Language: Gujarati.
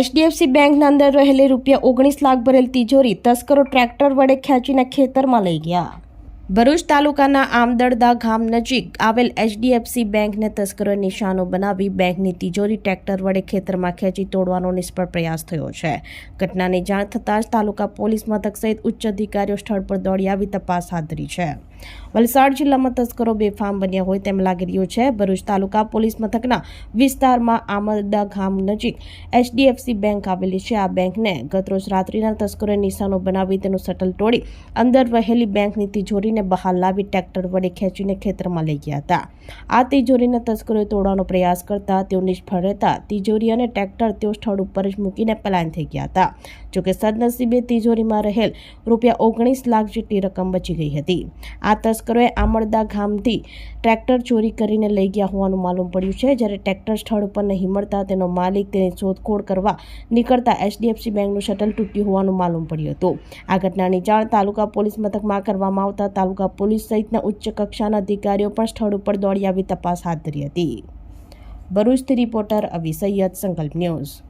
એચડીએફસી બેંકના અંદર રહેલી રૂપિયા ઓગણીસ લાખ ભરેલ તિજોરી તસ્કરો ટ્રેક્ટર વડે ખેંચીને ખેતરમાં લઈ ગયા. ભરૂચ તાલુકાના આમદળદા ગામ નજીક આવેલ એચડીએફસી બેંકને તસ્કરોએ નિશાનો બનાવી બેંકની તિજોરી ટ્રેક્ટર વડે ખેતરમાં ખેંચી તોડવાનો નિષ્ફળ પ્રયાસ થયો છે. ઘટનાની જાણ થતાં જ તાલુકા પોલીસ મથક સહિત ઉચ્ચ અધિકારીઓ સ્થળ પર દોડી આવી તપાસ હાથ ધરી છે. વલસાડ જિલ્લામાં તસ્કરો બેફામ બન્યા હોય તેમ લાગી રહ્યું છે. ભરૂચ તાલુકા પોલીસ મથકના વિસ્તારમાં આમદા ગામ નજીક એચડીએફસી બેંક આવેલી છે. આ બેંકને ગતરોજ રાત્રિના તસ્કરોએ નિશાનો બનાવી તેનું શટલ તોડી અંદર રહેલી બેંકની તિજોરીને બહાર લાવી ટ્રેક્ટર વડે ખેંચીને ખેતરમાં લઈ ગયા હતા. આ તિજોરીને તસ્કરોએ તોડવાનો પ્રયાસ કરતા તેઓ નિષ્ફળ રહેતા તિજોરી અને ટ્રેક્ટર તેઓ સ્થળ ઉપર જ મૂકીને પલાયન થઈ ગયા હતા. જોકે સદનસીબે તિજોરીમાં રહેલ રૂપિયા ઓગણીસ લાખ જેટલી રકમ બચી ગઈ હતી. આ તસ્કરોએ આમળદા ગામથી ટ્રેક્ટર ચોરી કરીને લઈ ગયા હોવાનું માલુમ પડ્યું છે. જ્યારે ટ્રેક્ટર સ્થળ ઉપર નહીં મળતા તેનો માલિક તેની શોધખોળ કરવા નીકળતા એચડીએફસી બેંકનું શટલ તૂટ્યું હોવાનું માલુમ પડ્યું હતું. આ ઘટનાની જાણ તાલુકા પોલીસ મથકમાં કરવામાં આવતા તાલુકા પોલીસ સહિતના ઉચ્ચ કક્ષાના અધિકારીઓ પણ સ્થળ ઉપર દોડી આવી તપાસ હાથ ધરી હતી. ભરૂચથી રિપોર્ટર અવી સૈયદ, સંકલ્પ ન્યૂઝ.